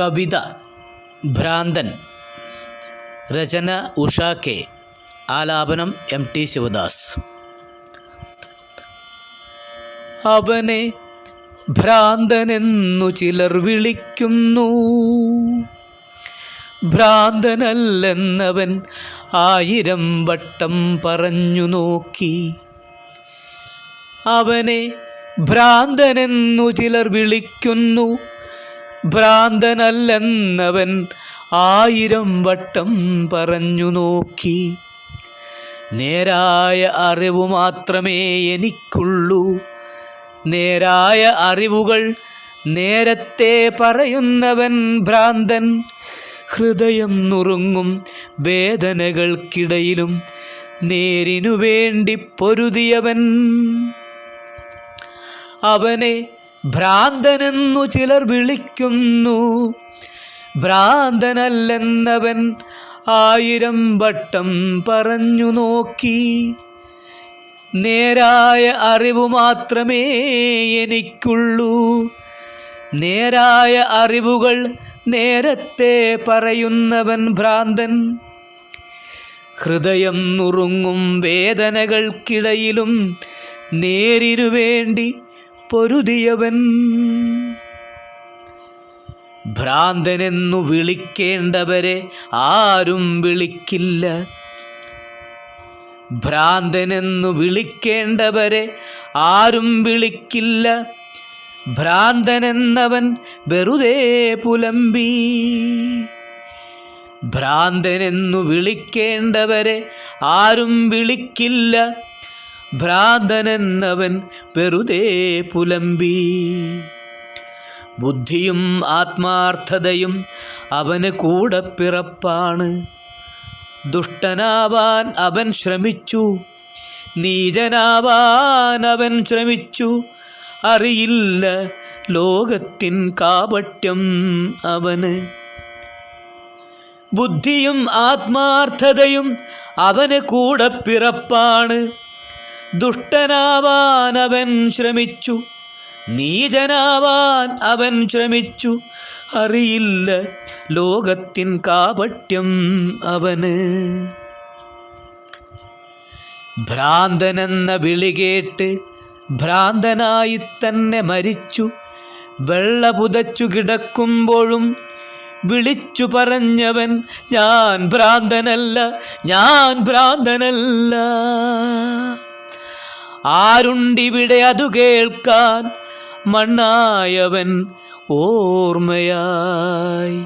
കവിത ഭ്രാന്തൻ. രചന ഉഷ കെ. ആലാപനം എം ടി ശിവദാസ്. അവനെ ഭ്രാന്തനെന്നു ചിലർ വിളിക്കുന്നു. ഭ്രാന്തനല്ലെന്നവൻ ആയിരം വട്ടം പറഞ്ഞു നോക്കി. അവനെ ഭ്രാന്തനെന്നു ചിലർ വിളിക്കുന്നു. ഭ്രാന്തനല്ലെന്നവൻ ആയിരം വട്ടം പറഞ്ഞു നോക്കി. നേരായ അറിവ് മാത്രമേ എനിക്കുള്ളൂ. നേരായ അറിവുകൾ നേരത്തെ പറയുന്നവൻ ഭ്രാന്തൻ. ഹൃദയം നുറുങ്ങും വേദനകൾക്കിടയിലും നേരിനു വേണ്ടി പൊരുതിയവൻ. അവനെ ഭ്രാന്തനെന്നു ചിലർ വിളിക്കുന്നു. ഭ്രാന്തനല്ലെന്നവൻ ആയിരം വട്ടം പറഞ്ഞു നോക്കി. നേരായ അറിവ് മാത്രമേ എനിക്കുള്ളൂ. നേരായ അറിവുകൾ നേരത്തെ പറയുന്നവൻ ഭ്രാന്തൻ. ഹൃദയം നുറുങ്ങും വേദനകൾക്കിടയിലും നേരിനു വേണ്ടി പൊരുതിയവൻ. ഭ്രാന്തനെന്നു വിളിക്കേണ്ടവരെ ആരും വിളിക്കില്ല. ഭ്രാന്തനെന്നു വിളിക്കേണ്ടവരെ ആരും വിളിക്കില്ല. ഭ്രാന്തനെന്നവൻ വെറുതെ പുലമ്പി. ഭ്രാന്തനെന്നു വിളിക്കേണ്ടവരെ ആരും വിളിക്കില്ല. ഭ്രാന്തനെന്നവൻ വെറുതെ പുലമ്പി. ബുദ്ധിയും ആത്മാർത്ഥതയും അവന് കൂടെ പിറപ്പാണ്. ദുഷ്ടനാവാൻ അവൻ ശ്രമിച്ചു. നീചനാവാൻ അവൻ ശ്രമിച്ചു. അറിയില്ല ലോകത്തിൻ കാപട്യം അവന്. ബുദ്ധിയും ആത്മാർത്ഥതയും അവന് കൂടെ പിറപ്പാണ്. ദുഷ്ടനാവാൻ അവൻ ശ്രമിച്ചു. നീചനാവാൻ അവൻ ശ്രമിച്ചു. അറിയില്ല ലോകത്തിൻ കാപട്യം അവന്. ഭ്രാന്തനെന്ന വിളി കേട്ട് ഭ്രാന്തനായി തന്നെ മരിച്ചു. വെള്ള പുതച്ചു കിടക്കുമ്പോഴും വിളിച്ചു പറഞ്ഞവൻ ഞാൻ ഭ്രാന്തനല്ല ഞാൻ ഭ്രാന്തനല്ല. ആരുണ്ടിവിടെ അതു കേൾക്കാൻ മണ്ണായവൻ ഓർമ്മയായി.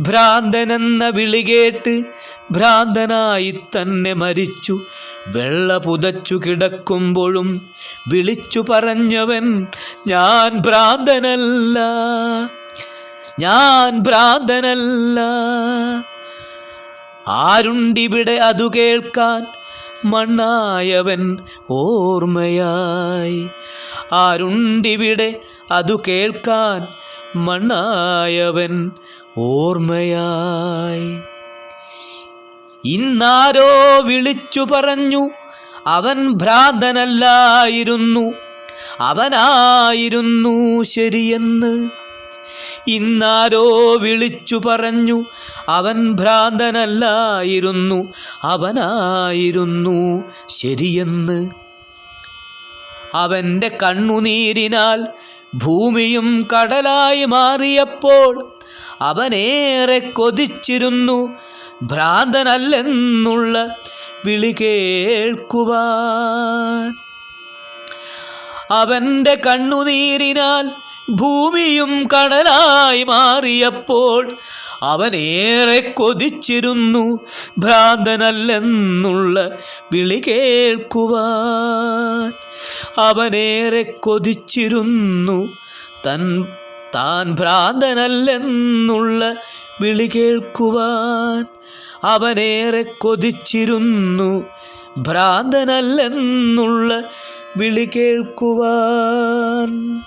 ഭ്രാന്തനെന്ന വിളി കേട്ട് ഭ്രാന്തനായി തന്നെ മരിച്ചു. വെള്ള പുതച്ചു കിടക്കുമ്പോഴും വിളിച്ചു പറഞ്ഞവൻ ഞാൻ ഭ്രാന്തനല്ല ഞാൻ ഭ്രാന്തനല്ല. ആരുണ്ടിവിടെ അതു കേൾക്കാൻ മണ്ണായവൻ ഓർമ്മയായി. ആരുണ്ടിവിടെ അതു കേൾക്കാൻ മണ്ണായവൻ ഓർമ്മയായി. ഇന്നാരോ വിളിച്ചു പറഞ്ഞു അവൻ ഭ്രാന്തനല്ലായിരുന്നു. അവനായിരുന്നു ശരിയെന്ന്. ഇന്നാരോ വിളിച്ചു പറഞ്ഞു അവൻ ഭ്രാന്തനല്ലായിരുന്നു അവനായിരുന്നു ശരിയെന്ന്. അവന്റെ കണ്ണുനീരിനാൽ ഭൂമിയും കടലായി മാറിയപ്പോൾ അവനേറെ കൊതിച്ചിരുന്നു. ഭ്രാന്തനല്ലെന്നുള്ള വിളി കേൾക്കുവാൻ. അവന്റെ കണ്ണുനീരിനാൽ ഭൂമിയും കടലായി മാറിയപ്പോൾ അവനേറെ കൊതിച്ചിരുന്നു. ഭ്രാന്തനല്ലെന്നുള്ള വിളി കേൾക്കുവാൻ അവനേറെ കൊതിച്ചിരുന്നു. തൻ താൻ ഭ്രാന്തനല്ലെന്നുള്ള വിളി കേൾക്കുവാൻ അവനേറെ കൊതിച്ചിരുന്നു. ഭ്രാന്തനല്ലെന്നുള്ള വിളി കേൾക്കുവാൻ